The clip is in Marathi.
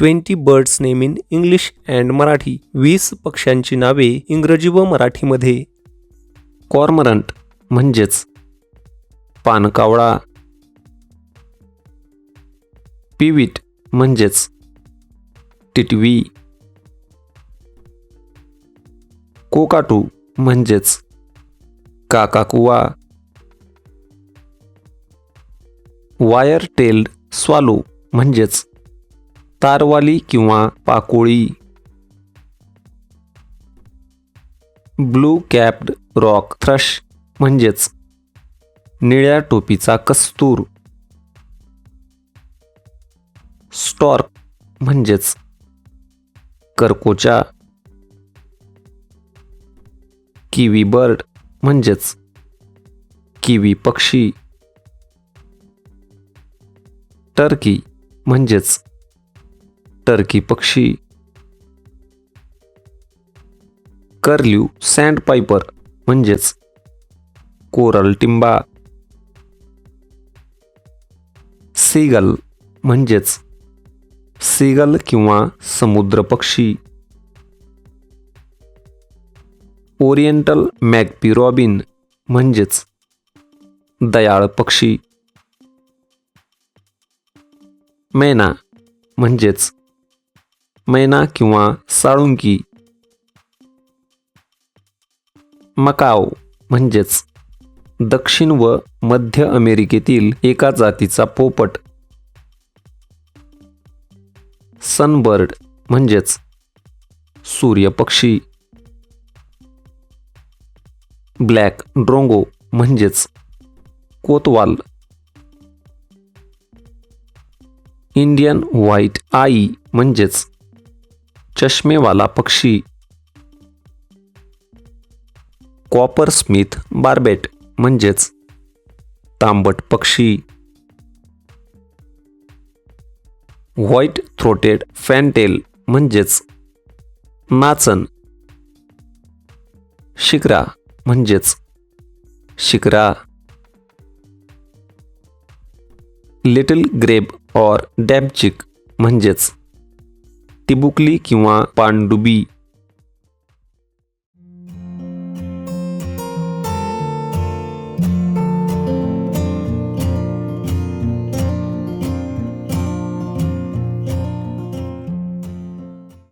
Twenty birds name in English and Marathi. वीस पक्ष्यांची नावे इंग्रजी व मराठीमध्ये. कॉर्मरंट म्हणजेच पानकावळा. पिवीट म्हणजेच टिटवी. कोकाटू म्हणजेच काकाकुवा. वायर टेल्ड स्वालो म्हणजेच तारवाली किंवा पाकोळी. ब्लू कॅप्ड रॉक थ्रश म्हणजेच निळ्या टोपीचा कस्तूर. स्टॉर्क म्हणजेच करकोचा. किवी बर्ड म्हणजेच किवी पक्षी. टर्की म्हणजेच टर्की पक्षी. करल्यू सँड पायपर म्हणजेच कोरल टिंबा. सीगल म्हणजेच सीगल किंवा समुद्र पक्षी. ओरिएंटल मॅगपी रॉबिन म्हणजेच दयाळ पक्षी. मैना म्हणजेच मैना किंवा साळुंकी. मकाव म्हणजेच दक्षिण व मध्य अमेरिकेतील एका जातीचा पोपट. सनबर्ड म्हणजेच सूर्यपक्षी. ब्लॅक ड्रोंगो म्हणजेच कोतवाल. इंडियन व्हाईट आई म्हणजेच चष्मेवाला पक्षी. कॉपर स्मिथ बार्बेट म्हणजेच तांबट पक्षी. व्हाईट थ्रोटेड फॅन्टेल म्हणजेच नाचन. शिकरा म्हणजेच शिकरा. लिटल ग्रेब ऑर डॅमचिक म्हणजेच टिबुकली किंवा पाणडुबी